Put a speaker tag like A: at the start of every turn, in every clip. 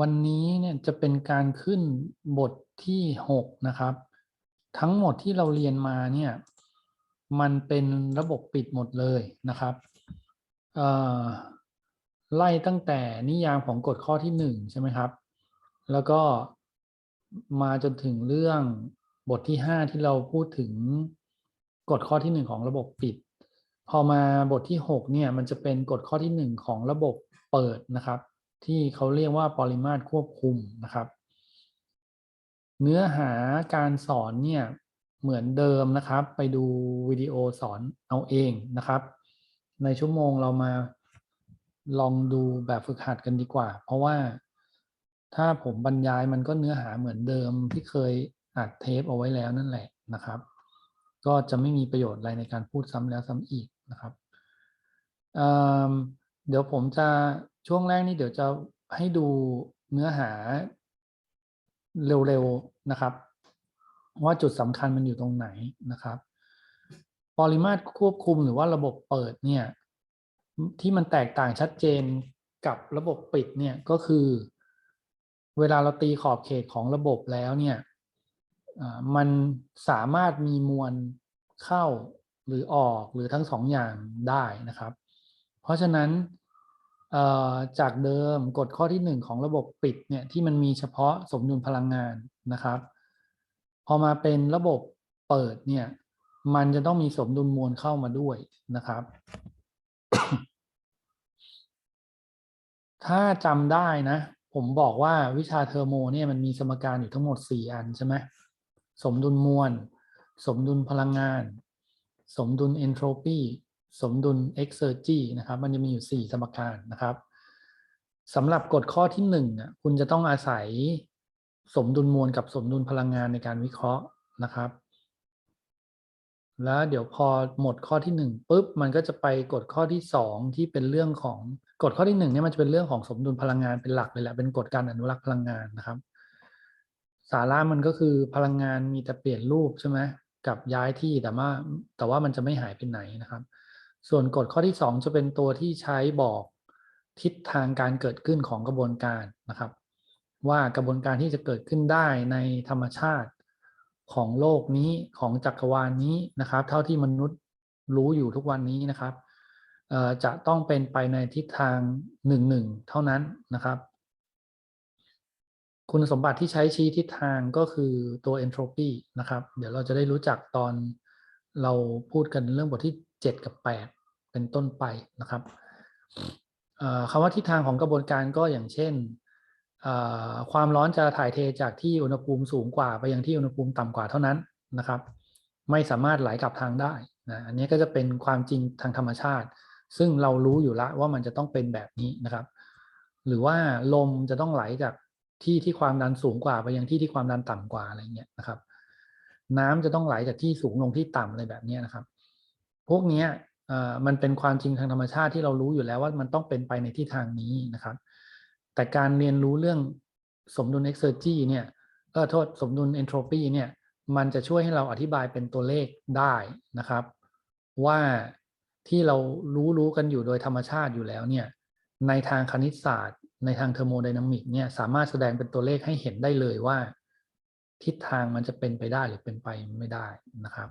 A: วันนี้เนี่ยจะเป็นการขึ้นบทที่หกนะครับ ทั้งหมดที่เราเรียนมาเนี่ยมันเป็นระบบปิดหมดเลยนะครับไล่ตั้งแต่นิยามของกฎข้อที่หนึ่งใช่ไหมครับ แล้วก็มาจนถึงเรื่องบทที่ห้าที่เราพูดถึงกฎข้อที่หนึ่งของระบบปิด พอมาบทที่หกเนี่ยมันจะเป็นกฎข้อที่หนึ่งของระบบเปิดนะครับ ที่เขาเรียกว่าปริมาตรควบคุมนะครับ เนื้อหาการสอนเนี่ยเหมือนเดิมนะครับ ไปดูวิดีโอสอนเอาเองนะครับ ในชั่วโมงเรามาลองดูแบบฝึกหัดกันดีกว่า เพราะว่าถ้าผมบรรยายมันก็เนื้อหาเหมือนเดิมที่เคยอัดเทปเอาไว้แล้วนั่นแหละนะครับ ก็จะไม่มีประโยชน์อะไรในการพูดซ้ำแล้วซ้ำอีกนะครับเเดี๋ยวผมจะ ช่วงแรกนี่เดี๋ยวจะให้ดูเนื้อหาเร็วๆนะครับ ว่าจุดสำคัญมันอยู่ตรงไหนนะครับปริมาตรควบคุมหรือว่าระบบเปิดเนี่ยที่มันแตกต่างชัดเจนกับระบบปิดเนี่ยก็คือ เวลาเราตีขอบเขตของระบบแล้วเนี่ยมันสามารถมีมวลเข้าหรือออกหรือทั้งสองอย่างได้นะครับ เพราะฉะนั้น จากเดิมกฎข้อที่หนึ่งของระบบปิดเนี่ยที่มันมีเฉพาะสมดุลพลังงานนะครับ พอมาเป็นระบบเปิดเนี่ยมันจะต้องมีสมดุลมวลเข้ามาด้วยนะครับ ถ้าจำได้นะ ผมบอกว่าวิชาเทอร์โมเนี่ยมันมีสมการอยู่ทั้งหมด 4 อันใช่ไหมสมดุลมวล สมดุลพลังงาน สมดุลเอนโทรปี สมดุลเอ็กเซอร์จีนะครับ มันจะมีอยู่ 4 สมการนะครับสำหรับกฎข้อที่1น่ะคุณจะต้องอาศัยสมดุลมวลกับสมดุลพลังงานในการวิเคราะห์นะครับ แล้วเดี๋ยวพอหมดข้อที่หนึ่งปุ๊บมันก็จะไปกฎข้อที่สองที่เป็นเรื่องของกฎข้อที่หนึ่งเนี่ยมันจะเป็นเรื่องของสมดุลพลังงานเป็นหลักเลยแหละเป็นกฎการอนุรักษ์พลังงานนะครับ สาระมันก็คือพลังงานมีแต่เปลี่ยนรูปใช่ไหมกับย้ายที่แต่ว่าแต่ว่ามันจะไม่หายไปไหนนะครับ ส่วนกฎข้อที่สองจะเป็นตัวที่ใช้บอกทิศทางการเกิดขึ้นของกระบวนการนะครับ ว่ากระบวนการที่จะเกิดขึ้นได้ในธรรมชาติของโลกนี้ของจักรวาลนี้นะครับ เท่าที่มนุษย์รู้อยู่ทุกวันนี้นะครับจะต้องเป็นไปในทิศทางหนึ่งหนึ่งเท่านั้นนะครับ คุณสมบัติที่ใช้ชี้ทิศทางก็คือตัว entropy นะครับ เดี๋ยวเราจะได้รู้จักตอนเราพูดกันเรื่องบทที่ 7 กับ 8 เป็นต้นไปนะครับคำว่าทิศทางของกระบวนการก็อย่างเช่น ความร้อนจะถ่ายเทจากที่อุณหภูมิสูงกว่า ไปยังที่อุณหภูมิต่ำกว่าเท่านั้นนะครับ ไม่สามารถไหลกลับทางได้นะอันนี้ก็จะเป็นความจริงทางธรรมชาติ ซึ่งเรารู้อยู่แล้วว่ามันจะต้องเป็นแบบนี้นะครับ หรือว่าลมจะต้องไหลจากที่ที่ความดันสูงกว่า ไปยังที่ที่ความดันต่ำกว่าอะไรเงี้ยนะครับ น้ำจะต้องไหลจากที่สูงลงที่ต่ำอะไรแบบนี้นะครับ พวกนี้ มันเป็นความจริงทางธรรมชาติที่เรารู้อยู่แล้วว่ามันต้องเป็นไปในทิศทางนี้นะครับ แต่การเรียนรู้เรื่องสมดุล exergy เนี่ยเออโทษสมดุล entropy เนี่ยมันจะช่วยให้เราอธิบายเป็นตัวเลขได้นะครับ ว่าที่เรารู้รู้กันอยู่โดยธรรมชาติอยู่แล้วเนี่ยในทางคณิตศาสตร์ ในทางเทอร์โมไดนามิกเนี่ยสามารถแสดงเป็นตัวเลขให้เห็นได้เลยว่า ทิศทางมันจะเป็นไปได้หรือเป็นไปไม่ได้นะครับ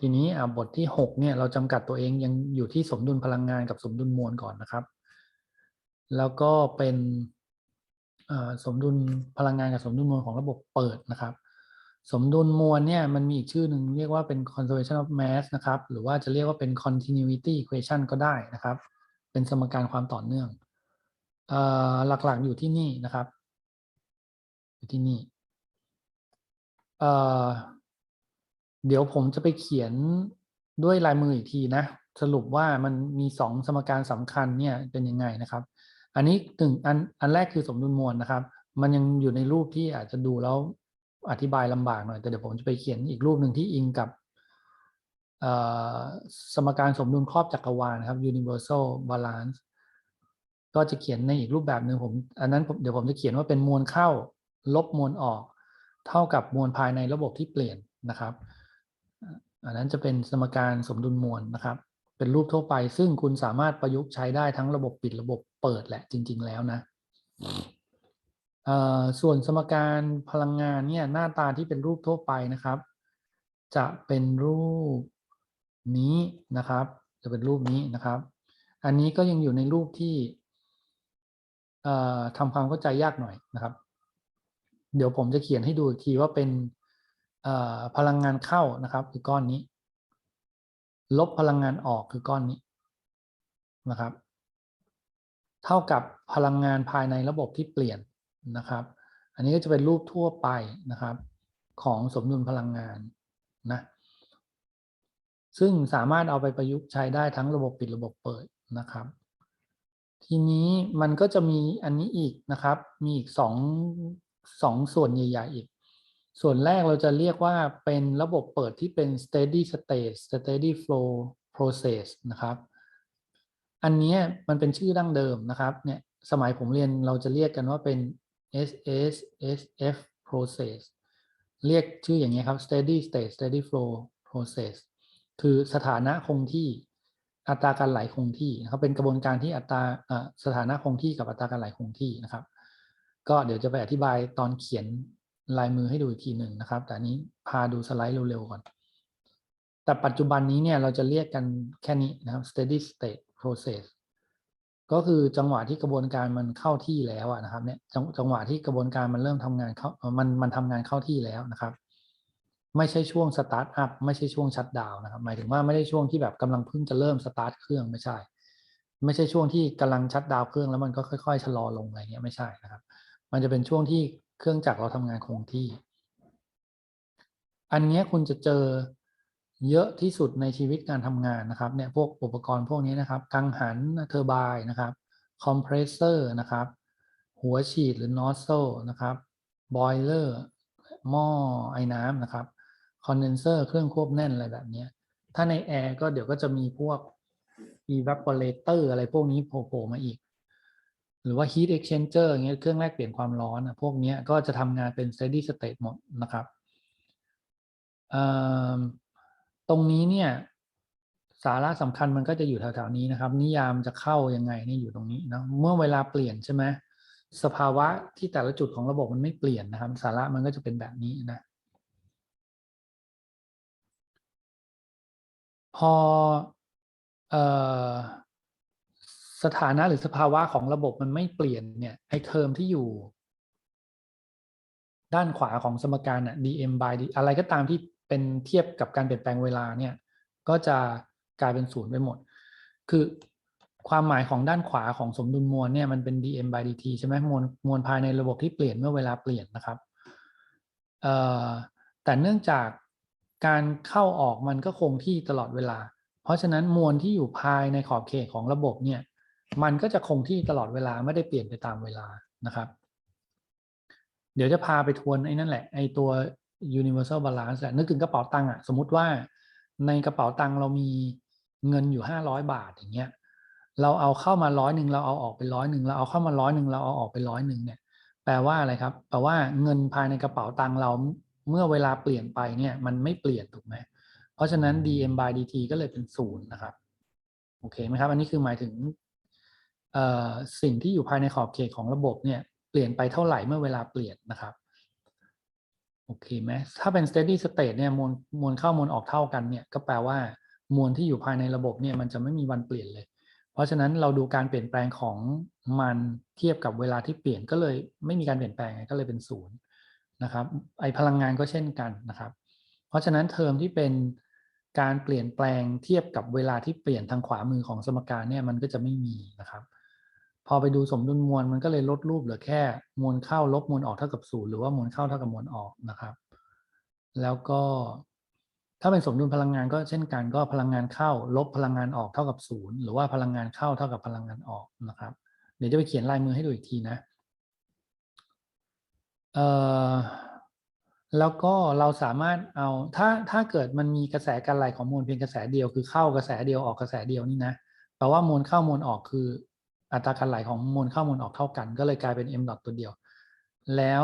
A: ทีนี้บทที่6เนี่ยเราจำกัดตัวเองยังอยู่ที่สมดุลพลังงานกับสมดุลมวลก่อนนะครับ แล้วก็เป็นสมดุลพลังงานกับสมดุลมวลของระบบเปิดนะครับ สมดุลมวลเนี่ยมันมีอีกชื่อหนึ่งเรียกว่าเป็น conservation of mass นะครับ หรือว่าจะเรียกว่าเป็น continuity equation ก็ได้นะครับ เป็นสมการความต่อเนื่องหลักๆอยู่ที่นี่นะครับ อยู่ที่นี่ เดี๋ยวผมจะไปเขียนด้วยลายมืออีกทีนะ สรุปว่ามันมีสองสมการสำคัญเนี่ยเป็นยังไงนะครับ อันนี้ถึงอันอันแรกคือสมดุลมวลนะครับ มันยังอยู่ในรูปที่อาจจะดูแล้วอธิบายลำบากหน่อย แต่เดี๋ยวผมจะไปเขียนอีกรูปหนึ่งที่อิงกับสมการสมดุลครอบจักรวาลนะครับ universal balance ก็จะเขียนในอีกรูปแบบหนึ่งผม อันนั้นเดี๋ยวผมจะเขียนว่าเป็นมวลเข้า ลบมวลออก เท่ากับมวลภายในระบบที่เปลี่ยนนะครับ อันนั้นจะเป็นสมการสมดุลมวลนะครับ เป็นรูปทั่วไป ซึ่งคุณสามารถประยุกต์ใช้ได้ทั้งระบบปิดระบบเปิดแหละจริง ๆ แล้วนะส่วนสมการพลังงานเนี่ยหน้าตาที่เป็นรูปทั่วไปนะครับ จะเป็นรูปนี้นะครับ จะเป็นรูปนี้นะครับ อันนี้ก็ยังอยู่ในรูปที่ทำความเข้าใจยากหน่อยนะครับ เดี๋ยวผมจะเขียนให้ดูอีกทีว่าเป็น พลังงานเข้านะครับ คือก้อนนี้ ลบพลังงานออกคือก้อนนี้นะครับ เท่ากับพลังงานภายในระบบที่เปลี่ยนนะครับ อันนี้ก็จะเป็นรูปทั่วไปนะครับ ของสมดุลพลังงานนะซึ่งสามารถเอาไปประยุกต์ใช้ได้ทั้งระบบปิดระบบเปิดนะครับ ทีนี้มันก็จะมีอันนี้อีกนะครับ มีอีกสองสองส่วนใหญ่ ๆ อีก ส่วนแรกเราจะเรียกว่าเป็นระบบเปิดที่เป็น steady state steady flow process นะครับ อันนี้มันเป็นชื่อดั้งเดิมนะครับ เนี่ย สมัยผมเรียนเราจะเรียกกันว่าเป็น SS SF process เรียกชื่ออย่างเงี้ยครับ steady state steady flow process คือสถานะคงที่อัตราการไหลคงที่นะครับ เป็นกระบวนการที่อัตราสถานะคงที่กับอัตราการไหลคงที่นะครับ ก็เดี๋ยวจะไปอธิบายตอนเขียน ลายมือให้ดูอีกทีหนึ่งนะครับ แต่นี้พาดูสไลด์เร็วๆก่อน แต่ปัจจุบันนี้เนี่ยเราจะเรียกกันแค่นี้นะครับ steady state process ก็คือจังหวะที่กระบวนการมันเข้าที่แล้วนะครับเนี่ยจังจังหวะที่กระบวนการมันเริ่มทำงานเข้ามันมันทำงานเข้าที่แล้วนะครับ ไม่ใช่ช่วงสตาร์ทอัพไม่ใช่ช่วงชัดดาวนะครับ หมายถึงว่าไม่ได้ช่วงที่แบบกำลังเพิ่งจะเริ่มสตาร์ทเครื่องไม่ใช่ ไม่ใช่ช่วงที่กำลังชัดดาวเครื่องแล้วมันก็ค่อยๆชะลอลงอะไรเงี้ยไม่ใช่นะครับ มันจะเป็นช่วงที่ เครื่องจักรเราทำงานคงที่ อันนี้คุณจะเจอเยอะที่สุดในชีวิตการทำงานนะครับเนี่ยพวกอุปกรณ์พวกนี้นะครับ กังหันเทอร์ไบน์นะครับคอมเพรสเซอร์นะครับ หัวฉีดหรือนอสโซนะครับบอยเลอร์หม้อไอ้น้ำนะครับคอนเดนเซอร์เครื่องควบแน่นอะไรแบบนี้ถ้าในแอร์ก็เดี๋ยวก็จะมีพวก evaporator อะไรพวกนี้โผล่มาอีก หรือว่า heat exchanger เงี้ยเครื่องแรกเปลี่ยนความร้อนอะพวกนี้ก็จะทำงานเป็น steady state หมดนะครับตรงนี้เนี่ยสาระสำคัญมันก็จะอยู่แถวๆนี้นะครับ นิยามจะเข้ายังไงนี่อยู่ตรงนี้นะเมื่อเวลาเปลี่ยนใช่ไหมสภาวะที่แต่ละจุดของระบบมันไม่เปลี่ยนนะครับ สาระมันก็จะเป็นแบบนี้นะพอเอ่อ สถานะหรือสภาวะของระบบมันไม่เปลี่ยนเนี่ยไอเทอมที่อยู่ ด้านขวาของสมการน่ะ dm by d อะไรก็ตามที่เป็นเทียบกับการเปลี่ยนแปลงเวลาเนี่ย ก็จะกลายเป็นศูนย์ไปหมด คือความหมายของด้านขวาของสมดุลมวลเนี่ยมันเป็น dm by dt ใช่ไหมมวลมวลภายในระบบที่เปลี่ยนเมื่อเวลาเปลี่ยนนะครับแต่เนื่องจากการเข้าออกมันก็คงที่ตลอดเวลา เพราะฉะนั้นมวลที่อยู่ภายในขอบเขตของระบบเนี่ย มันก็จะคงที่ตลอดเวลาไม่ได้เปลี่ยนไปตามเวลานะครับ เดี๋ยวจะพาไปทวนไอ้นั่นแหละไอ้ตัว universal balance แหละนึกถึงกระเป๋าตังค์อะสมมติว่าในกระเป๋าตังค์เรามีเงินอยู่ห้าร้อยบาทอย่างเงี้ยเราเอาเข้ามาร้อยหนึ่งเราเอาออกไปร้อยหนึ่งเราเอาเข้ามาร้อยหนึ่งเราเอาออกไปร้อยหนึ่งเนี่ยแปลว่าอะไรครับแปลว่าเงินภายในกระเป๋าตังค์เราเมื่อเวลาเปลี่ยนไปเนี่ยมันไม่เปลี่ยนถูกไหมเพราะฉะนั้น dm by dt ก็เลยเป็นศูนย์นะครับโอเคไหมครับ อันนี้คือหมายถึง สิ่งที่อยู่ภายในขอบเขตของระบบเนี่ยเปลี่ยนไปเท่าไหร่เมื่อเวลาเปลี่ยนนะครับโอเคไหมถ้าเป็น steady state เนี่ยมวลมวลเข้ามวลออกเท่ากันเนี่ยก็แปลว่ามวลที่อยู่ภายในระบบเนี่ยมันจะไม่มีวันเปลี่ยนเลย เพราะฉะนั้นเราดูการเปลี่ยนแปลงของมันเทียบกับเวลาที่เปลี่ยนก็เลยไม่มีการเปลี่ยนแปลงก็เลยเป็นศูนย์นะครับไอพลังงานก็เช่นกันนะครับ เพราะฉะนั้นเทอมที่เป็นการเปลี่ยนแปลงเทียบกับเวลาที่เปลี่ยนทางขวามือของสมการเนี่ยมันก็จะไม่มีนะครับ พอไปดูสมดุลมวลมันก็เลยลดรูปเหลือแค่มวลเข้าลบมวลออกเท่ากับศูนย์หรือว่ามวลเข้าเท่ากับมวลออกนะครับ แล้วก็ถ้าเป็นสมดุลพลังงานก็เช่นกันก็พลังงานเข้า ลบพลังงานออกเท่ากับศูนย์หรือว่าพลังงานเข้าเท่ากับพลังงานออกนะครับ เดี๋ยวจะไปเขียนลายมือให้ดูอีกทีนะเอ่อแล้วก็เราสามารถเอาถ้าถ้าเกิดมันมีกระแสการไหลของมวลเพียงกระแสเดียวคือเข้ากระแสเดียวออกกระแสเดียวนี่นะแปลว่ามวลเข้ามวลออกคือ อัตราการไหลของมวลเข้า มวลออกเท่ากัน ก็เลยกลายเป็น m ดอทตัวเดียว แล้ว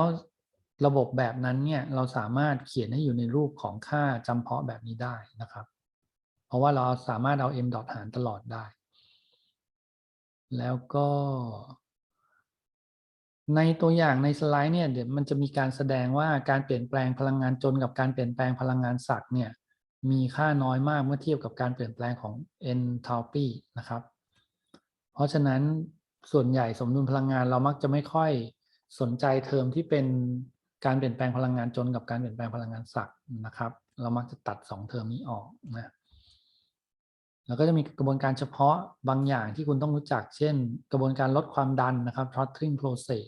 A: ระบบแบบนั้นเนี่ยเราสามารถเขียนให้อยู่ในรูปของค่าจำเพาะแบบนี้ได้นะครับ เพราะว่าเราสามารถเอา m ดอทหารตลอดได้ แล้วก็ ในตัวอย่างในสไลด์เนี่ยเดี๋ยวมันจะมีการแสดงว่าการเปลี่ยนแปลงพลังงานจนกับการเปลี่ยนแปลงพลังงานศักเนี่ยมีค่าน้อยมากเมื่อเทียบกับการเปลี่ยนแปลงของ enthalpy นะครับ เพราะฉะนั้นส่วนใหญ่สมดุลพลังงานเรามักจะไม่ค่อยสนใจเทอมที่เป็นการเปลี่ยนแปลงพลังงานจนกับการเปลี่ยนแปลงพลังงานศักนะครับ เรามักจะตัดสองเทอมนี้ออกนะแล้วก็จะมีกระบวนการเฉพาะบางอย่างที่คุณต้องรู้จัก เช่น กระบวนการลดความดันนะครับ throttling process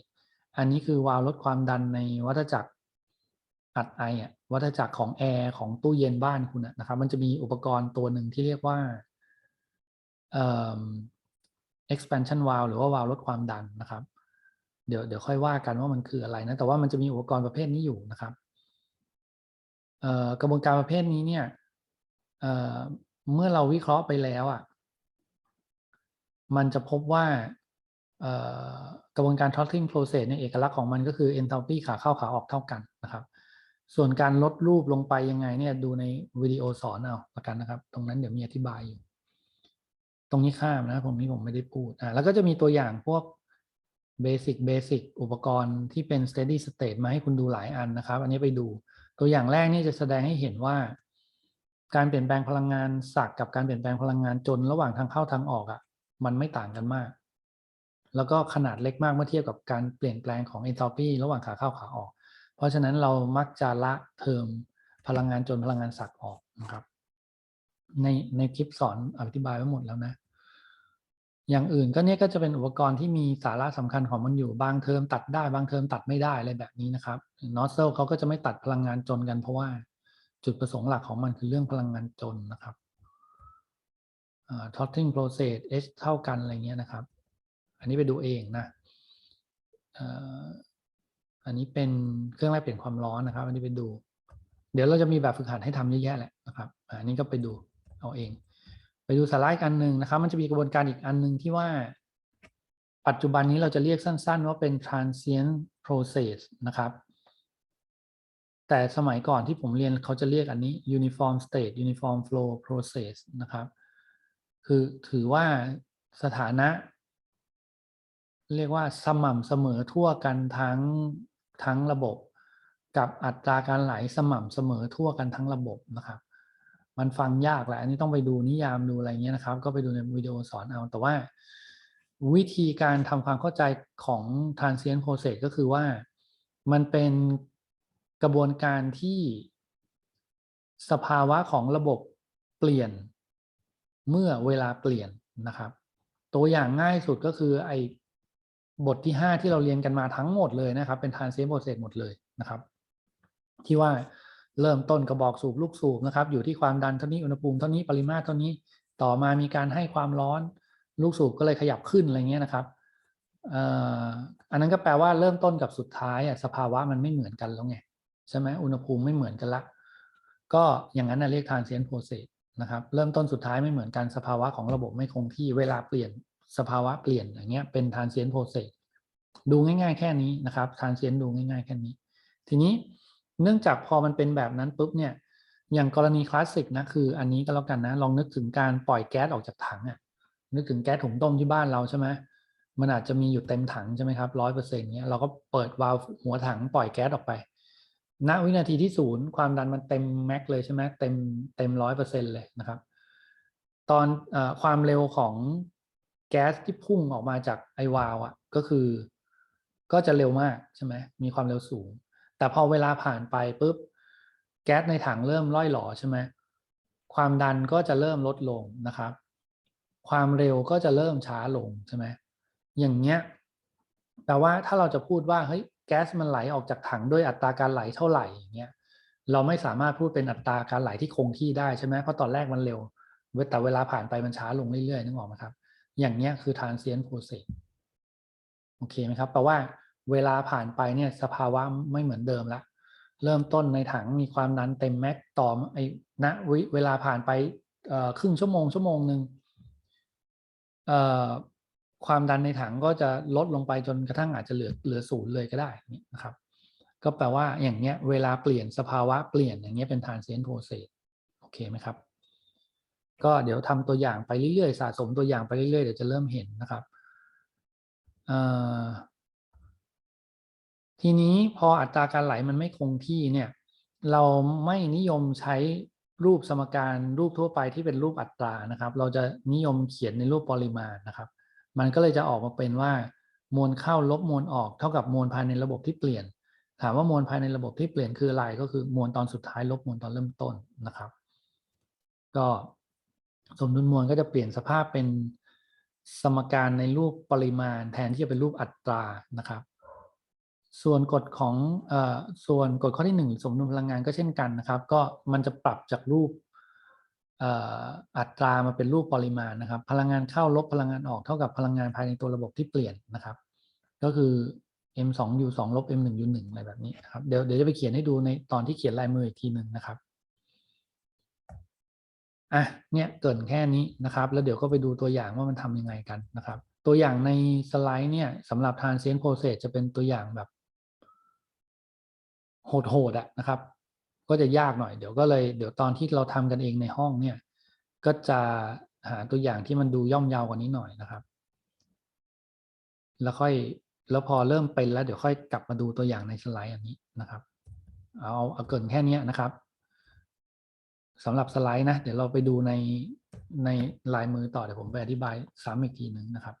A: อันนี้คือวาล์วลดความดันในวัฏจักรอัดไออะวัฏจักรของแอร์ของตู้เย็นบ้านคุณนะครับ มันจะมีอุปกรณ์ตัวหนึ่งที่เรียกว่า expansion valve หรือว่าวาล์วลดความดันนะครับ เดี๋ยวเดี๋ยวค่อยว่ากันว่ามันคืออะไรนะ แต่ว่ามันจะมีอุปกรณ์ประเภทนี้อยู่นะครับกระบวนการประเภทนี้เนี่ยเเมื่อเราวิเคราะห์ไปแล้วอะ มันจะพบว่ากระบวนการ throttling process เนี่ยเอกลักษณ์ของมันก็คือ enthalpy ขาเข้าขาออกเท่ากันนะครับ ส่วนการลดรูปลงไปยังไงเนี่ยดูในวิดีโอสอนเอาละกันนะครับ ตรงนั้นเดี๋ยวมีอธิบายอยู่ รงนี้ข้ามนะผมนี้ผมไม่ได้พูดอ่าแล้วก็จะมีตัวอย่างพวก basic basic อุปกรณ์ที่เป็น steady state มาให้คุณดูหลายอันนะครับ อันนี้ไปดูตัวอย่างแรกนี่จะแสดงให้เห็นว่า การเปลี่ยนแปลงพลังงานศักกับการเปลี่ยนแปลงพลังงานจนระหว่างทางเข้าทางออกอะ่ะ มันไม่ต่างกันมาก แล้วก็ขนาดเล็กมากเมื่อเทียบกับการเปลี่ยนแปลงของ enthalpy ระหว่างขาเข้าขาออก เพราะฉะนั้นเรามักจะละเทอมพลังงานจนพลังงานศักออกนะครับ ในในคลิปสอนอธิบายไว้หมดแล้วนะ อย่างอื่นก็เนี่ยก็จะเป็นอุปกรณ์ที่มีสาระสำคัญของมันอยู่บางเทอมตัดได้บางเทอมตัดไม่ได้อะไรแบบนี้นะครับนอสเซลเขาก็จะไม่ตัดพลังงานจนกันเพราะว่าจุดประสงค์หลักของมันคือเรื่องพลังงานจนนะครับทอต throttling process h เท่ากันอะไรเงี้ยนะครับ อันนี้ไปดูเองนะอันนี้เป็นเครื่องแรกเปลี่ยนความร้อนนะครับ อันนี้ไปดู เดี๋ยวเราจะมีแบบฝึกหัดให้ทำเยอะแยะแหละนะครับอันนี้ก็ไปดูเอาเอง ไปดูสไลด์อันหนึ่งนะครับ มันจะมีกระบวนการอีกอันหนึ่งที่ว่า ปัจจุบันนี้เราจะเรียกสั้น ๆ ว่าเป็น transient process นะครับ แต่สมัยก่อนที่ผมเรียนเขาจะเรียกอันนี้ uniform state uniform flow process นะครับ คือถือว่าสถานะ เรียกว่าสม่ำเสมอทั่วกันทั้งทั้งระบบ กับอัตราการไหลสม่ำเสมอทั่วกันทั้งระบบนะครับ มันฟังยากแหละอันนี้ต้องไปดูนิยามดูอะไรเงี้ยนะครับ ก็ไปดูในวิดีโอสอนเอา แต่ว่าวิธีการทำความเข้าใจของ transient process ก็คือว่ามันเป็นกระบวนการที่สภาวะของระบบเปลี่ยนเมื่อเวลาเปลี่ยนนะครับ ตัวอย่างง่ายสุดก็คือไอ้บทที่ 5 ที่เราเรียนกันมาทั้งหมดเลยนะครับ เป็น transient process หมดเลยนะครับ ที่ว่า เริ่มต้นกระบอกสูบลูกสูบนะครับ อยู่ที่ความดันเท่านี้อุณหภูมิเท่านี้ปริมาตรเท่านี้ต่อมามีการให้ความร้อนลูกสูบก็เลยขยับขึ้นอะไรเงี้ยนะครับอันนั้นก็แปลว่าเริ่มต้นกับสุดท้ายอะสภาวะมันไม่เหมือนกันแล้วไงใช่ไหมอุณหภูมิไม่เหมือนกันละก็อย่างนั้นเรียก transient process นะครับ เริ่มต้นสุดท้ายไม่เหมือนกันสภาวะของระบบไม่คงที่เวลาเปลี่ยนสภาวะเปลี่ยนอย่างเงี้ยเป็น transient process ดูง่าย ๆ แค่นี้นะครับ transient ดูง่าย ๆ แค่นี้ ทีนี้ เนื่องจากพอมันเป็นแบบนั้นปุ๊บเนี่ย อย่างกรณีคลาสสิกนะคือ อันนี้ก็แล้วกันนะ ลองนึกถึงการปล่อยแก๊สออกจากถังอะ่ะนึกถึงแก๊สถุงต้มที่บ้านเราใช่ไหมมันอาจจะมีอยู่เต็มถังใช่ไหมครับร้อยเปอร์เซ็นต์เนี้ยเราก็เปิดวาล์วหัวถังปล่อยแก๊สออกไป ณวินาทีที่ศูนย์ความดันมันเต็มแม็กเลยใช่ไหมเต็มเต็มร้อยเปอร์เซ็นต์เลยนะครับ ตอนอความเร็วของแก๊สที่พุ่งออกมาจากไอวาล์วอะก็คือ ก็จะเร็วมากใช่ไหมมีความเร็วสูง แต่พอเวลาผ่านไปปุ๊บแก๊สในถังเริ่มล่อยหลอใช่ไหมความดันก็จะเริ่มลดลงนะครับ ความเร็วก็จะเริ่มช้าลงใช่ไหมอย่างเงี้ยแต่ว่าถ้าเราจะพูดว่าเฮ้ยแก๊สมันไหลออกจากถังด้วยอัตราการไหลเท่าไหร่อย่างเงี้ยเราไม่สามารถพูดเป็นอัตราการไหลที่คงที่ได้ใช่ไหมเพราะตอนแรกมันเร็วแต่เวลาผ่านไปมันช้าลงเรื่อยๆนึกออกไหมครับ อย่างเงี้ยคือ transient process โอเคไหมครับแปลว่า เวลาผ่านไปเนี่ยสภาวะไม่เหมือนเดิมละเริ่มต้นในถังมีความดันเต็มแม็กต่อไอ้ณวิเวลาผ่านไปครึ่งชั่วโมงชั่วโมงหนึ่งความดันในถังก็จะลดลงไปจนกระทั่งอาจจะเหลือเหลือศูนย์เลยก็ได้นี่นะครับ ก็แปลว่าอย่างเงี้ยเวลาเปลี่ยนสภาวะเปลี่ยนอย่างเงี้ยเป็นทานเซนโ process โอเคไหมครับ ก็เดี๋ยวทำตัวอย่างไปเรื่อยๆสะสมตัวอย่างไปเรื่อยๆเดี๋ยวจะเริ่มเห็นนะครับ ทีนี้พออัตราการไหลมันไม่คงที่เนี่ย เราไม่นิยมใช้รูปสมการรูปทั่วไปที่เป็นรูปอัตรานะครับ เราจะนิยมเขียนในรูปปริมาณนะครับ มันก็เลยจะออกมาเป็นว่ามวลเข้าลบมวลออกเท่ากับมวลภายในระบบที่เปลี่ยน ถามว่ามวลภายในระบบที่เปลี่ยนคืออะไรก็คือมวลตอนสุดท้ายลบมวลตอนเริ่มต้นนะครับ ก็สมดุลมวลก็จะเปลี่ยนสภาพเป็นสมการในรูปปริมาณแทนที่จะเป็นรูปอัตรานะครับ ส่วนกฎของอส่วนกฎข้อที่หนึ่งสมดุลพลังงานก็เช่นกันนะครับ ก็มันจะปรับจากรูปอ,อัตรามาเป็นรูปปริมาณนะครับ พลังงานเข้าลบพลังงานออกเท่ากับพลังงานภายในตัวระบบที่เปลี่ยนนะครับ ก็คือ m 2 u 2ลบ m 1 u 1อะไรแบบนี้นะครับเดี๋ยวเดี๋ยวจะไปเขียนให้ดูในตอนที่เขียนลายมืออีกทีหนึ่งนะครับอะเนี่ยเกินแค่นี้นะครับ แล้วเดี๋ยวก็ไปดูตัวอย่างว่ามันทำยังไงกันนะครับ ตัวอย่างในสไลด์เนี่ยสำหรับ transient process จะเป็นตัวอย่างแบบ โหดๆอะนะครับ ก็จะยากหน่อยเดี๋ยวก็เลยเดี๋ยวตอนที่เราทำกันเองในห้องเนี่ยก็จะหาตัวอย่างที่มันดูย่อมยาวกว่านี้หน่อยนะครับ แล้วค่อยแล้วพอเริ่มเป็นแล้วเดี๋ยวค่อยกลับมาดูตัวอย่างในสไลด์อันนี้นะครับ เอาเอาเกินแค่นี้นะครับสำหรับสไลด์นะ เดี๋ยวเราไปดูในในลายมือต่อเดี๋ยวผมไปอธิบายซ้ำอีกทีหนึ่งนะครับ